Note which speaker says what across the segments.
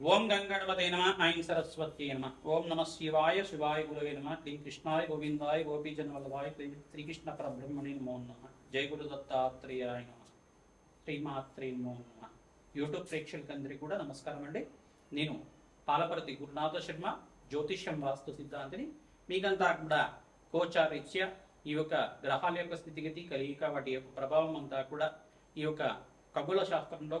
Speaker 1: ఓం గంగణపతే నమ ఐం సరస్వతి నమ. ఓం నమ శివాయ శివాయ గురవే నమ. క్లీం కృష్ణాయ గోవిందాయ గోపీజన వల్లభాయ శ్రీకృష్ణ పరబ్రహ్మణి నమో నమ. జయ గురు దత్తాత్రేయాయ నమ. శ్రీమాత్రే నమో నమ. యూట్యూబ్ ప్రేక్షకులందరికీ కూడా నమస్కారం అండి. నేను పాలపర్తి గురునాథ శర్మ జ్యోతిష్యం వాస్తు సిద్ధాంతిని మీకంతా కూడా కోచారిత్య ఈ యొక్క గ్రహాల యొక్క స్థితిగతి కలియిక వాటి యొక్క ప్రభావం అంతా కూడా ఈ యొక్క ఖగోళ శాస్త్రంలో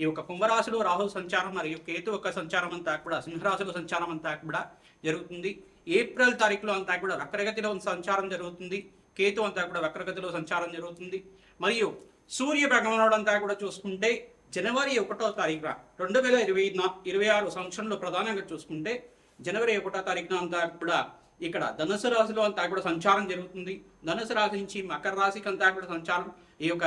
Speaker 1: ఈ యొక్క కుంభరాశిలో రాహు సంచారం మరియు కేతు యొక్క సంచారం అంతా కూడా సింహరాశిలో సంచారం అంతా కూడా జరుగుతుంది. ఏప్రిల్ తారీఖులో అంతా కూడా వక్రగతిలో సంచారం జరుగుతుంది. కేతు అంతా కూడా వక్రగతిలో సంచారం జరుగుతుంది. మరియు సూర్య భగవానుడు అంతా కూడా చూసుకుంటే జనవరి ఒకటో తారీఖున రెండు వేల ఇరవై ఇరవై ఆరు సంవత్సరంలో ప్రధానంగా చూసుకుంటే జనవరి ఒకటో తారీఖున అంతా కూడా ఇక్కడ ధనుసు రాశిలో అంతా కూడా సంచారం జరుగుతుంది. ధనుసు రాశి నుంచి మకర రాశికి అంతా కూడా సంచారం. ఈ యొక్క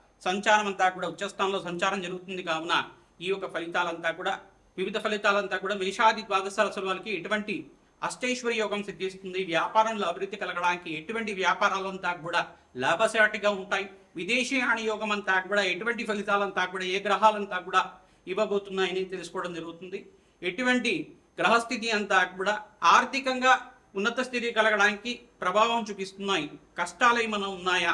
Speaker 1: సంచారం అంతా కూడా ఉచ్చస్థానంలో సంచారం జరుగుతుంది కావున ఈ యొక్క ఫలితాలంతా కూడా వివిధ ఫలితాలంతా కూడా మేషాది ద్వాదశ రాశుల వాళ్ళకి ఎటువంటి అష్టైశ్వర్య యోగం సిద్ధిస్తుంది. వ్యాపారంలో అభివృద్ధి కలగడానికి ఎటువంటి వ్యాపారాలంతా కూడా లాభసాటిగా ఉంటాయి. విదేశీ యోగం అంతా కూడా ఎటువంటి ఫలితాలంతా కూడా ఏ గ్రహాలంతా కూడా ఇవ్వబోతున్నాయని తెలుసుకోవడం జరుగుతుంది. ఎటువంటి గ్రహస్థితి అంతా కూడా ఆర్థికంగా ఉన్నత స్థితి కలగడానికి ప్రభావం చూపిస్తున్నాయి. కష్టాలు ఏమైనా ఉన్నాయా?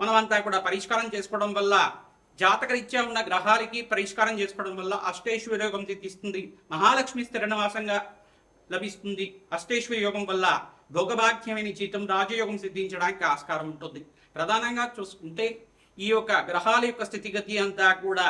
Speaker 1: మనమంతా కూడా పరిష్కారం చేసుకోవడం వల్ల జాతకరీత్యా ఉన్న గ్రహాలకి పరిష్కారం చేసుకోవడం వల్ల అష్టేశ్వర యోగం సిద్ధిస్తుంది. మహాలక్ష్మి స్థిరణవాసంగా లభిస్తుంది. అష్టేశ్వర యోగం వల్ల భోగభాగ్యమైన జీతం రాజయోగం సిద్ధించడానికి ఆస్కారం ఉంటుంది. ప్రధానంగా చూసుకుంటే ఈ యొక్క గ్రహాల యొక్క స్థితిగతి అంతా కూడా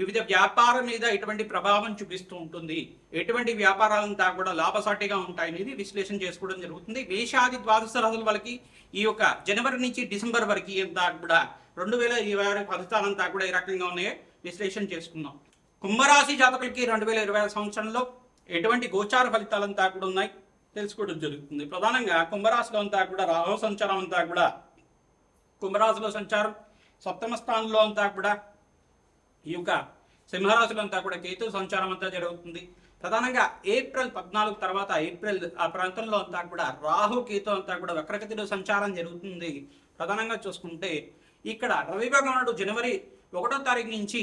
Speaker 1: వివిధ వ్యాపారం మీద ఎటువంటి ప్రభావం చూపిస్తూ ఉంటుంది. ఎటువంటి వ్యాపారాలంతా కూడా లాభసాటిగా ఉంటాయనేది విశ్లేషణ చేసుకోవడం జరుగుతుంది. మేషాది ద్వాదశ రాశుల వాళ్ళకి ఈ యొక్క జనవరి నుంచి డిసెంబర్ వరకు అంతా కూడా రెండు వేల ఇరవై ఆరు ఫలితాలంతా కూడా ఈ రకంగా ఉన్నాయో. విశ్లేషణ చేసుకుందాం. కుంభరాశి జాతకులకి రెండు వేల ఇరవై ఆరు సంవత్సరంలో ఎటువంటి గోచార ఫలితాలంతా కూడా ఉన్నాయి? తెలుసుకోవడం జరుగుతుంది. ప్రధానంగా కుంభరాశిలో అంతా కూడా రాహు సంచారం అంతా కూడా కుంభరాశిలో సంచారం. సప్తమ స్థానంలో అంతా కూడా ఈ యొక్క సింహరాశులు అంతా కూడా కేతు సంచారం అంతా జరుగుతుంది. ప్రధానంగా ఏప్రిల్ పద్నాలుగు తర్వాత ఏప్రిల్ ఆ ప్రాంతంలో అంతా కూడా రాహు కేతు అంతా కూడా వక్రగతిలో సంచారం జరుగుతుంది. ప్రధానంగా చూసుకుంటే ఇక్కడ రవి భగవానుడు జనవరి ఒకటో తారీఖు నుంచి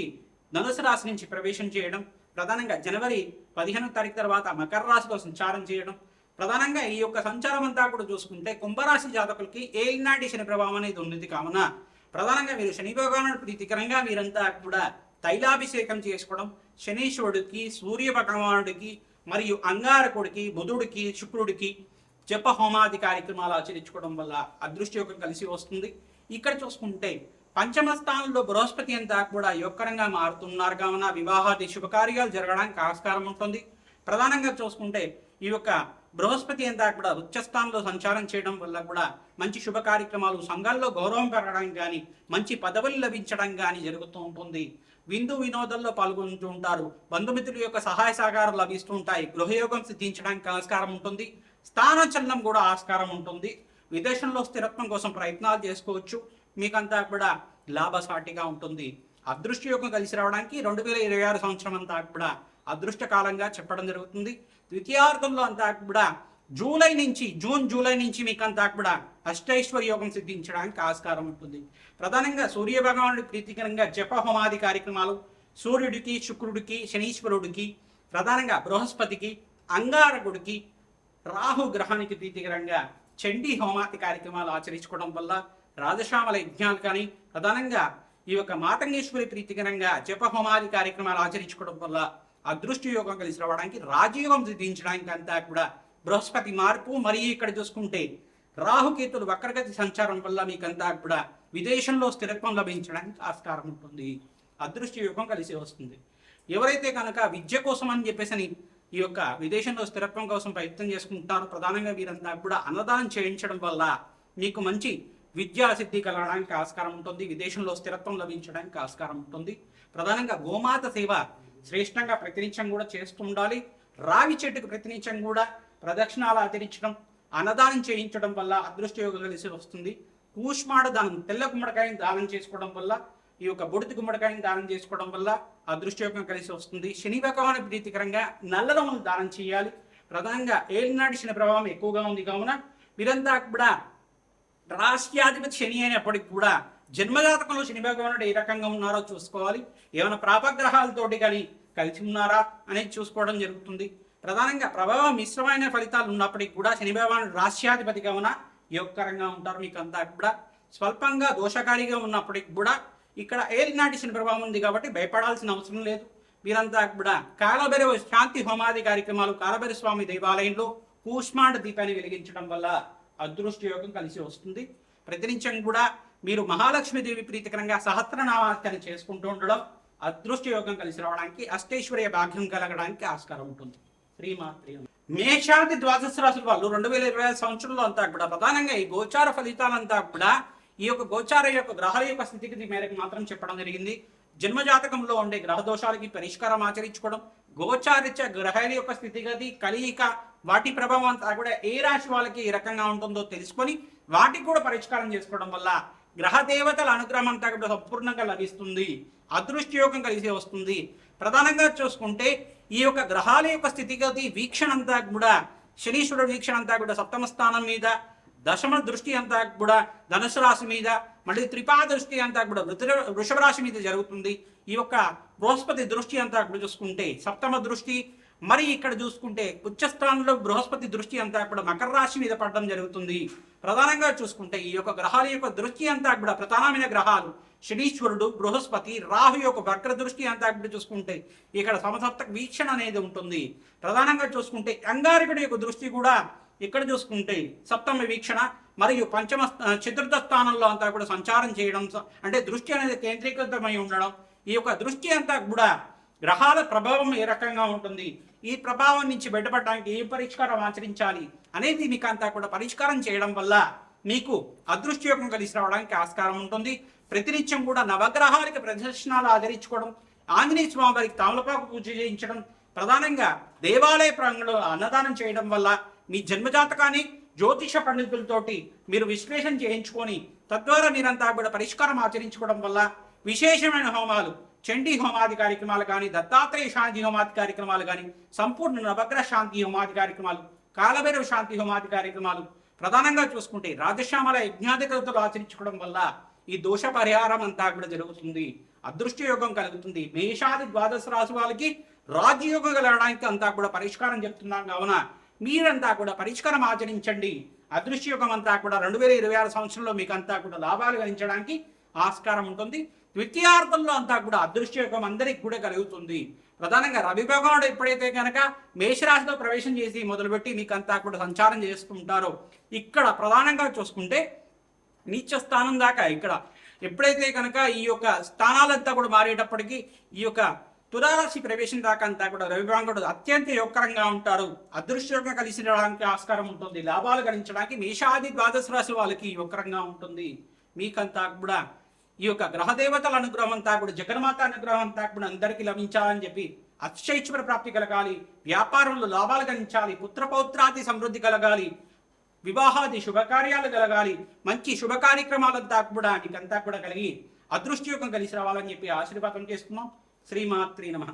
Speaker 1: ధనుసు రాశి నుంచి ప్రవేశం చేయడం ప్రధానంగా జనవరి పదిహేనో తారీఖు తర్వాత మకర రాశిలో సంచారం చేయడం. ప్రధానంగా ఈ యొక్క సంచారం అంతా కూడా చూసుకుంటే కుంభరాశి జాతకులకి ఏలినాటి శని ప్రభావం అనేది ఉన్నది కావున ప్రధానంగా మీరు శని భగవానుడు ప్రీతికరంగా మీరంతా కూడా తైలాభిషేకం చేసుకోవడం శనీశ్వరుడికి సూర్య భగవానుడికి మరియు అంగారకుడికి బుధుడికి శుక్రుడికి జప హోమాది కార్యక్రమాలు ఆచరించుకోవడం వల్ల అదృష్టయోగం కలిసి వస్తుంది. ఇక్కడ చూసుకుంటే పంచమ స్థానంలో బృహస్పతి అంతా కూడా యోగకరంగా మారుతున్నారు కావున వివాహాది శుభకార్యాలు జరగడానికి ఆస్కారం ఉంటుంది. ప్రధానంగా చూసుకుంటే ఈ యొక్క బృహస్పతి అంతా కూడా ఉచ్చస్థానంలో సంచారం చేయడం వల్ల కూడా మంచి శుభ కార్యక్రమాలు సంఘాల్లో గౌరవం పెరగడం కానీ మంచి పదవులు లభించడం కానీ జరుగుతూ ఉంటుంది. విందు వినోదంలో పాల్గొంటూ ఉంటారు. బంధుమిత్రుల యొక్క సహాయ సహకారం లభిస్తూ ఉంటాయి గృహయోగం సిద్ధించడానికి ఆస్కారం ఉంటుంది. స్థానచలనం కూడా ఆస్కారం ఉంటుంది. విదేశంలో స్థిరత్వం కోసం ప్రయత్నాలు చేసుకోవచ్చు. మీకంతా కూడా లాభసాటిగా ఉంటుంది. అదృష్ట యోగం కలిసి రావడానికి రెండు వేల ఇరవై ఆరు సంవత్సరం అంతా కూడా అదృష్టకాలంగా చెప్పడం జరుగుతుంది. ద్వితీయార్థంలో అంతా కూడా జూలై నుంచి జూన్ జూలై నుంచి మీకు అంతా కూడా అష్టైశ్వర యోగం సిద్ధించడానికి ఆస్కారం ఉంటుంది. ప్రధానంగా సూర్య భగవానుడి ప్రీతికరంగా జప హోమాది కార్యక్రమాలు సూర్యుడికి శుక్రుడికి శనీశ్వరుడికి ప్రధానంగా బృహస్పతికి అంగారకుడికి రాహు గ్రహానికి ప్రీతికరంగా చండీ హోమాది కార్యక్రమాలు ఆచరించుకోవడం వల్ల రాజశ్యామల యజ్ఞాలు కానీ ప్రధానంగా ఈ యొక్క మాతంగేశ్వరి ప్రీతికరంగా జప హోమాది కార్యక్రమాలు ఆచరించుకోవడం వల్ల అదృష్ట యోగం కలిసి రావడానికి రాజయోగం సిద్ధించడానికి అంతా కూడా బృహస్పతి మార్పు మరీ ఇక్కడ చూసుకుంటే రాహుకేతులు వక్రగతి సంచారం వల్ల మీకంతా కూడా విదేశంలో స్థిరత్వం లభించడానికి ఆస్కారం ఉంటుంది. అదృష్ట యుగం కలిసి వస్తుంది. ఎవరైతే కనుక విద్య కోసం అని చెప్పేసి ఈ యొక్క విదేశంలో స్థిరత్వం కోసం ప్రయత్నం చేసుకుంటారో ప్రధానంగా వీరంతా కూడా అన్నదానం చేయించడం వల్ల మీకు మంచి విద్యా సిద్ధి కలగడానికి ఆస్కారం ఉంటుంది. విదేశంలో స్థిరత్వం లభించడానికి ఆస్కారం ఉంటుంది. ప్రధానంగా గోమాత సేవ శ్రేష్టంగా ప్రతినిత్యం కూడా చేస్తూ ఉండాలి. రావి చెట్టుకు ప్రతినిత్యం కూడా ప్రదక్షిణాలు ఆచరించడం అన్నదానం చేయించడం వల్ల అదృష్టయోగం కలిసి వస్తుంది. కూష్మాడ దానం తెల్ల గుమ్మడికాయని దానం చేసుకోవడం వల్ల ఈ యొక్క బొడితి గుమ్మడికాయని దానం చేసుకోవడం వల్ల అదృష్టయోగం కలిసి వస్తుంది. శని భగవాన్ ప్రీతికరంగా నల్లరములు దానం చేయాలి. ప్రధానంగా ఏలినాటి శని ప్రభావం ఎక్కువగా ఉంది కావున మీరంతా కూడా రాష్ట్రాధిపతి శని అయినప్పటికి కూడా జన్మజాతకంలో శని భగవానుడు ఏ రకంగా ఉన్నారో చూసుకోవాలి. ఏమైనా ప్రాపగ్రహాలతోటి కానీ కలిసి ఉన్నారా అనేది చూసుకోవడం జరుగుతుంది. ప్రధానంగా ప్రభావం మిశ్రమైన ఫలితాలు ఉన్నప్పటికీ కూడా శని భగవానుడు రాష్ట్రాధిపతిగా ఉన్న యోగకరంగా ఉంటారు మీకు అంతా కూడా. స్వల్పంగా దోషకారిగా ఉన్నప్పటికి కూడా ఇక్కడ ఏలినాటి శని ప్రభావం ఉంది కాబట్టి భయపడాల్సిన అవసరం లేదు. మీరంతా కూడా కాలభైరవ శాంతి హోమాది కార్యక్రమాలు కాలభైరవ స్వామి దేవాలయంలో కూష్మాండ దీపాన్ని వెలిగించడం వల్ల అదృష్ట యోగం కలిసి వస్తుంది. ప్రతినిత్యం కూడా మీరు మహాలక్ష్మీదేవి ప్రీతికరంగా సహస్రనామార్చన చేసుకుంటూ ఉండడం అదృష్ట యోగం కలిసి రావడానికి అష్టైశ్వర్య భాగ్యం కలగడానికి ఆస్కారం ఉంటుంది. మేషాది ద్వాదశ రాశుల వాళ్ళు రెండు వేల ఇరవై ఐదు సంవత్సరంలో అంతా కూడా ప్రధానంగా ఈ గోచార ఫలితాలంతా కూడా ఈ యొక్క గోచార యొక్క గ్రహాల యొక్క స్థితిగతి మేరకు మాత్రం చెప్పడం జరిగింది. జన్మజాతకంలో ఉండే గ్రహ దోషాలకి పరిష్కారం ఆచరించుకోవడం గోచారిత్య గ్రహాల యొక్క స్థితిగతి కలియిక వాటి ప్రభావం అంతా కూడా ఏ రాశి వాళ్ళకి ఏ రకంగా ఉంటుందో తెలుసుకొని వాటికి కూడా పరిష్కారం చేసుకోవడం వల్ల గ్రహ దేవతల అనుగ్రహం అంతా కూడా సంపూర్ణంగా లభిస్తుంది. అదృష్ట యోగం కలిసి వస్తుంది. ప్రధానంగా చూసుకుంటే ఈ యొక్క గ్రహాల యొక్క స్థితిగతి వీక్షణ అంతా కూడా శనీశ్వరుడు వీక్షణ అంతా కూడా సప్తమ స్థానం మీద దశమ దృష్టి అంతా కూడా ధనుసు రాశి మీద మళ్ళీ త్రిపా దృష్టి అంతా కూడా వృత వృషభ రాశి మీద జరుగుతుంది. ఈ యొక్క బృహస్పతి దృష్టి అంతా కూడా చూసుకుంటే సప్తమ దృష్టి మరి ఇక్కడ చూసుకుంటే ఉచ్చస్థానంలో బృహస్పతి దృష్టి అంతా కూడా మకర రాశి మీద పడడం జరుగుతుంది. ప్రధానంగా చూసుకుంటే ఈ యొక్క గ్రహాల యొక్క దృష్టి అంతా కూడా ప్రధానమైన గ్రహాలు శనీశ్వరుడు బృహస్పతి రాహు యొక్క వక్ర దృష్టి అంతా కూడా చూసుకుంటే ఇక్కడ సమసప్త వీక్షణ అనేది ఉంటుంది. ప్రధానంగా చూసుకుంటే అంగారకుడి యొక్క దృష్టి కూడా ఇక్కడ చూసుకుంటే సప్తమ వీక్షణ మరియు పంచమ చతుర్థ స్థానంలో అంతా కూడా సంచారం చేయడం అంటే దృష్టి అనేది కేంద్రీకృతమై ఉండడం. ఈ యొక్క దృష్టి అంతా కూడా గ్రహాల ప్రభావం ఏ రకంగా ఉంటుంది? ఈ ప్రభావం నుంచి బయటపడడానికి ఏ పరిష్కారం ఆచరించాలి అనేది మీకు అంతా కూడా పరిష్కారం చేయడం వల్ల మీకు అదృష్టయోగం కలిసి రావడానికి ఆస్కారం ఉంటుంది. ప్రతినిత్యం కూడా నవగ్రహాలకి ప్రదర్శనాలు ఆచరించుకోవడం ఆంజనేయ స్వామి వారికి తామలపాకు పూజ చేయించడం ప్రధానంగా దేవాలయ ప్రాంగణంలో అన్నదానం చేయడం వల్ల మీ జన్మజాతకాన్ని జ్యోతిష పండితులతోటి మీరు విశ్లేషణ చేయించుకొని తద్వారా మీరంతా కూడా పరిష్కారం ఆచరించుకోవడం వల్ల విశేషమైన హోమాలు చండీ హోమాది కార్యక్రమాలు కానీ దత్తాత్రేయ శాంతి హోమాది కార్యక్రమాలు కానీ సంపూర్ణ నవగ్రహ శాంతి హోమాది కార్యక్రమాలు కాలభైరవ శాంతి హోమాది కార్యక్రమాలు ప్రధానంగా చూసుకుంటే రాజశ్యామల యజ్ఞాధికతలు ఆచరించుకోవడం వల్ల ఈ దోష పరిహారం అంతా కూడా జరుగుతుంది. అదృష్ట యోగం కలుగుతుంది. మేషాది ద్వాదశ రాశి వాళ్ళకి రాజయోగం కలగడానికి అంతా కూడా పరిష్కారం చెప్తున్నాం. కావున మీరంతా కూడా పరిష్కారం ఆచరించండి. అదృశ్యయుగం అంతా కూడా రెండు వేల ఇరవై ఆరు సంవత్సరంలో మీకు అంతా కూడా లాభాలు గణించడానికి ఆస్కారం ఉంటుంది. ద్వితీయార్థంలో అంతా కూడా అదృశ్యయుగం అందరికి కూడా కలుగుతుంది. ప్రధానంగా రవి భగవానుడు ఎప్పుడైతే కనుక మేషరాశిలో ప్రవేశం చేసి మొదలుపెట్టి మీకు అంతా కూడా సంచారం చేస్తుంటారో ఇక్కడ ప్రధానంగా చూసుకుంటే నీచ స్థానం దాకా ఇక్కడ. ఎప్పుడైతే కనుక ఈ యొక్క స్థానాలంతా కూడా మారేటప్పటికీ ఈ యొక్క తులారాశి ప్రవేశం దాకా అంతా కూడా రవిభాంగుడు అత్యంత యోగకరంగా ఉంటారు. అదృశ్యంగా కలిసి ఆస్కారం ఉంటుంది. లాభాలు గణించడానికి మేషాది ద్వాదశ రాశి వాళ్ళకి యోగకరంగా ఉంటుంది. మీకంతా కూడా ఈ యొక్క గ్రహదేవతల అనుగ్రహం అంతా కూడా జగన్మాత అనుగ్రహం అంతా కూడా అందరికీ లభించాలని చెప్పి అక్షైశ్వర ప్రాప్తి కలగాలి. వ్యాపారంలో లాభాలు గణించాలి. పుత్రపౌత్రాది సమృద్ధి కలగాలి. వివాహాది శుభకార్యాలు కలగాలి మంచి శుభ కార్యక్రమాలంతా కూడా నీకంతా కూడా కలిగి అదృష్టయోగం కలిసి రావాలని చెప్పి ఆశీర్వాదం చేస్తున్నాం శ్రీమాత్రి నమః.